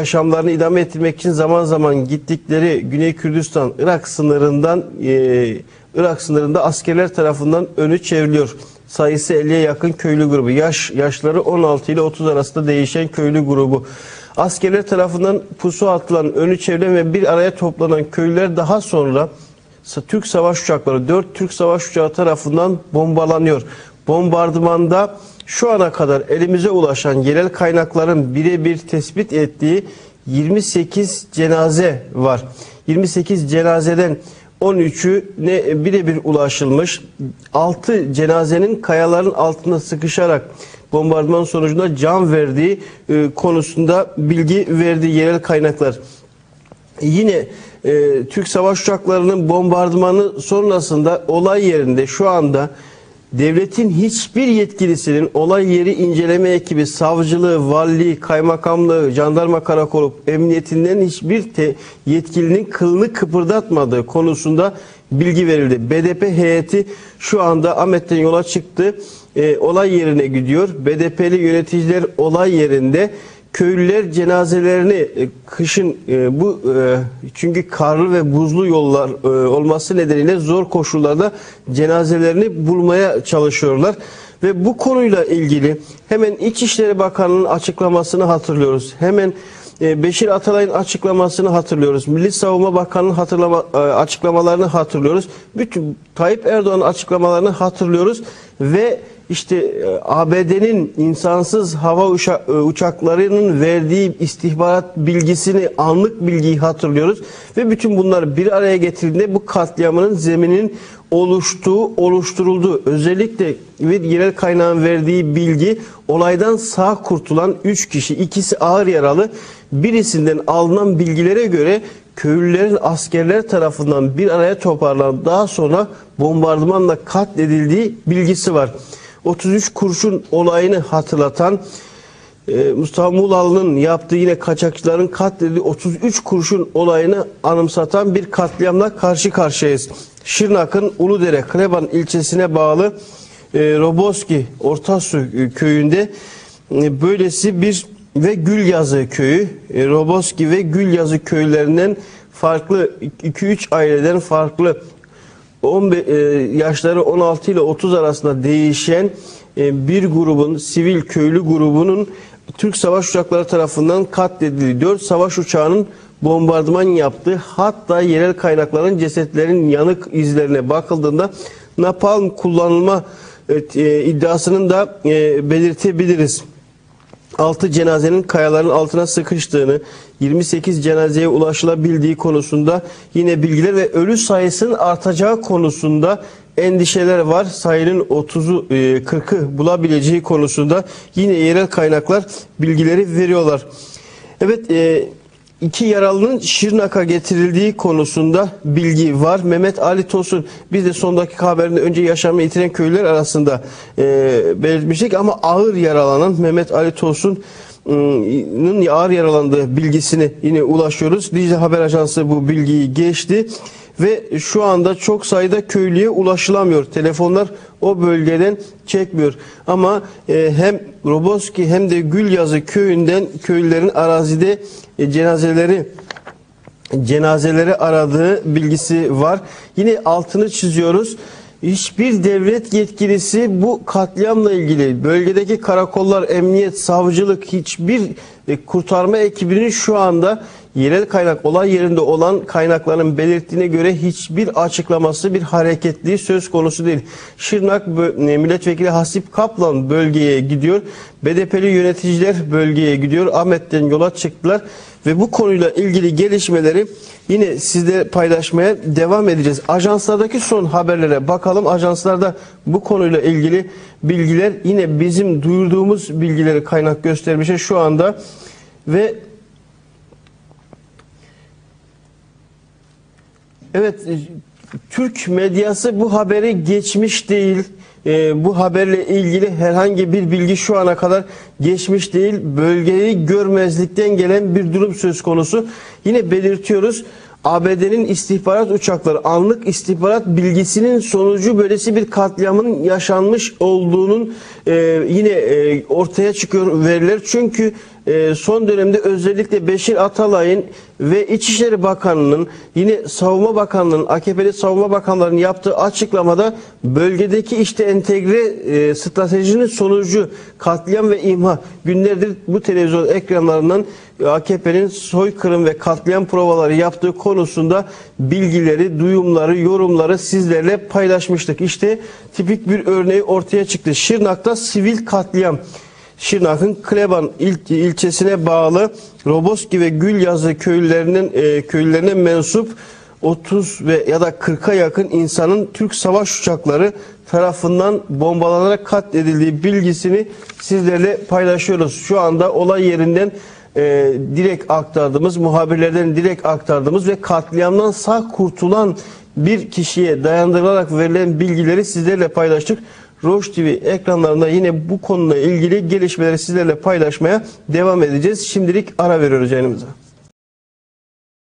yaşamlarını idame ettirmek için zaman zaman gittikleri Güney Kürdistan Irak sınırından e, Irak sınırında askerler tarafından önü çevriliyor. Sayısı 50'ye yakın köylü grubu. Yaş yaşları 16 ile 30 arasında değişen köylü grubu. Askerler tarafından pusu atılan, önü çevrilen ve bir araya toplanan köylüler daha sonra Türk savaş uçakları, 4 Türk savaş uçağı tarafından bombalanıyor. Bombardımanda şu ana kadar elimize ulaşan yerel kaynakların birebir tespit ettiği 28 cenaze var. 28 cenazeden 13'ü ne birebir ulaşılmış. 6 cenazenin kayaların altında sıkışarak bombardıman sonucunda can verdiği e, konusunda bilgi verdi yerel kaynaklar. Yine e, Türk savaş uçaklarının bombardımanı sonrasında olay yerinde şu anda devletin hiçbir yetkilisinin olay yeri inceleme ekibi, savcılığı, valiliği, kaymakamlığı, jandarma karakolu, emniyetinden hiçbir te- yetkilinin kılını kıpırdatmadığı konusunda bilgi verildi. BDP heyeti şu anda Ahmet'ten yola çıktı. E, olay yerine gidiyor. BDP'li yöneticiler olay yerinde köylüler cenazelerini e, kışın e, bu e, çünkü karlı ve buzlu yollar olması nedeniyle zor koşullarda cenazelerini bulmaya çalışıyorlar ve bu konuyla ilgili hemen İçişleri Bakanı'nın açıklamasını hatırlıyoruz. Hemen Beşir Atalay'ın açıklamasını hatırlıyoruz. Milli Savunma Bakanı'nın hatırlama, açıklamalarını hatırlıyoruz. Bütün Tayyip Erdoğan'ın açıklamalarını hatırlıyoruz ve işte e, ABD'nin insansız hava e, uçaklarının verdiği istihbarat bilgisini, anlık bilgiyi hatırlıyoruz. Ve bütün bunlar bir araya getirildiğinde bu katliamının zeminin oluştuğu, oluşturuldu. Özellikle bir yerel kaynağın verdiği bilgi olaydan sağ kurtulan 3 kişi, ikisi ağır yaralı. Birisinden alınan bilgilere göre köylülerin askerler tarafından bir araya toparlanıp daha sonra bombardımanla katledildiği bilgisi var. 33 kurşun olayını hatırlatan e, Mustafa Muğlalı'nın yaptığı yine kaçakçıların katledildiği 33 kurşun olayını anımsatan bir katliamla karşı karşıyayız. Şırnak'ın Uludere, Kleban ilçesine bağlı e, Roboski Ortasu köyünde e, böylesi bir ve Gülyazı köyü, Roboski ve Gülyazı köylerinden farklı 2-3 aileden farklı 15 e, yaşları 16 ile 30 arasında değişen e, bir grubun sivil köylü grubunun Türk savaş uçakları tarafından katledildiği 4 savaş uçağının bombardıman yaptığı hatta yerel kaynakların cesetlerin yanık izlerine bakıldığında napalm kullanılma e, iddiasının da e, belirtebiliriz. 6 cenazenin kayaların altına sıkıştığını, 28 cenazeye ulaşılabildiği konusunda yine bilgiler ve ölü sayısının artacağı konusunda endişeler var. Sayının 30'u e, 40'ı bulabileceği konusunda yine yerel kaynaklar bilgileri veriyorlar. Evet e, iki yaralının Şırnak'a getirildiği konusunda bilgi var. Mehmet Ali Tosun biz de son dakika haberinde önce yaşamı yitiren köylüler arasında e, belirtmiştik ama ağır yaralanan Mehmet Ali Tosun'un ağır yaralandığı bilgisini yine ulaşıyoruz. Dicle Haber Ajansı bu bilgiyi geçti ve şu anda çok sayıda köylüye ulaşılamıyor. Telefonlar o bölgeden çekmiyor. Ama e, hem Roboski hem de Gülyazı köyünden köylülerin arazide e, cenazeleri cenazeleri aradığı bilgisi var. Yine altını çiziyoruz. Hiçbir devlet yetkilisi bu katliamla ilgili bölgedeki karakollar, emniyet, savcılık hiçbir e, kurtarma ekibinin şu anda yerel kaynak olay yerinde olan kaynakların belirttiğine göre hiçbir açıklaması bir hareketliği söz konusu değil. Şırnak e, milletvekili Hasip Kaplan bölgeye gidiyor. BDP'li yöneticiler bölgeye gidiyor. Ahmet'ten yola çıktılar ve bu konuyla ilgili gelişmeleri yine sizle paylaşmaya devam edeceğiz. Ajanslardaki son haberlere bakalım. Ajanslarda bu konuyla ilgili bilgiler yine bizim duyurduğumuz bilgileri kaynak göstermişe şu anda ve Evet, e, Türk medyası bu haberi geçmiş değil. E, bu haberle ilgili herhangi bir bilgi şu ana kadar geçmiş değil. Bölgeyi görmezlikten gelen bir durum söz konusu. Yine belirtiyoruz. ABD'nin istihbarat uçakları anlık istihbarat bilgisinin sonucu böylesi bir katliamın yaşanmış olduğunun e, yine e, ortaya çıkıyor veriler. Çünkü e, son dönemde özellikle Beşir Atalay'ın ve İçişleri Bakanı'nın yine Savunma Bakanlığı'nın AKP'li Savunma Bakanları'nın yaptığı açıklamada bölgedeki işte entegre e, stratejinin sonucu katliam ve imha günlerdir bu televizyon ekranlarından AKP'nin soykırım ve katliam provaları yaptığı konusunda bilgileri, duyumları, yorumları sizlerle paylaşmıştık. İşte tipik bir örneği ortaya çıktı. Şırnak'ta sivil katliam. Şırnak'ın Kleban il, ilçesine bağlı Roboski ve Gülyazı köylerinin e, köylerine mensup 30 ve ya da 40'a yakın insanın Türk savaş uçakları tarafından bombalanarak katledildiği bilgisini sizlerle paylaşıyoruz. Şu anda olay yerinden e, direkt aktardığımız, muhabirlerden direkt aktardığımız ve katliamdan sağ kurtulan bir kişiye dayandırılarak verilen bilgileri sizlerle paylaştık. Roş TV ekranlarında yine bu konuyla ilgili gelişmeleri sizlerle paylaşmaya devam edeceğiz. Şimdilik ara veriyoruz yayınımıza.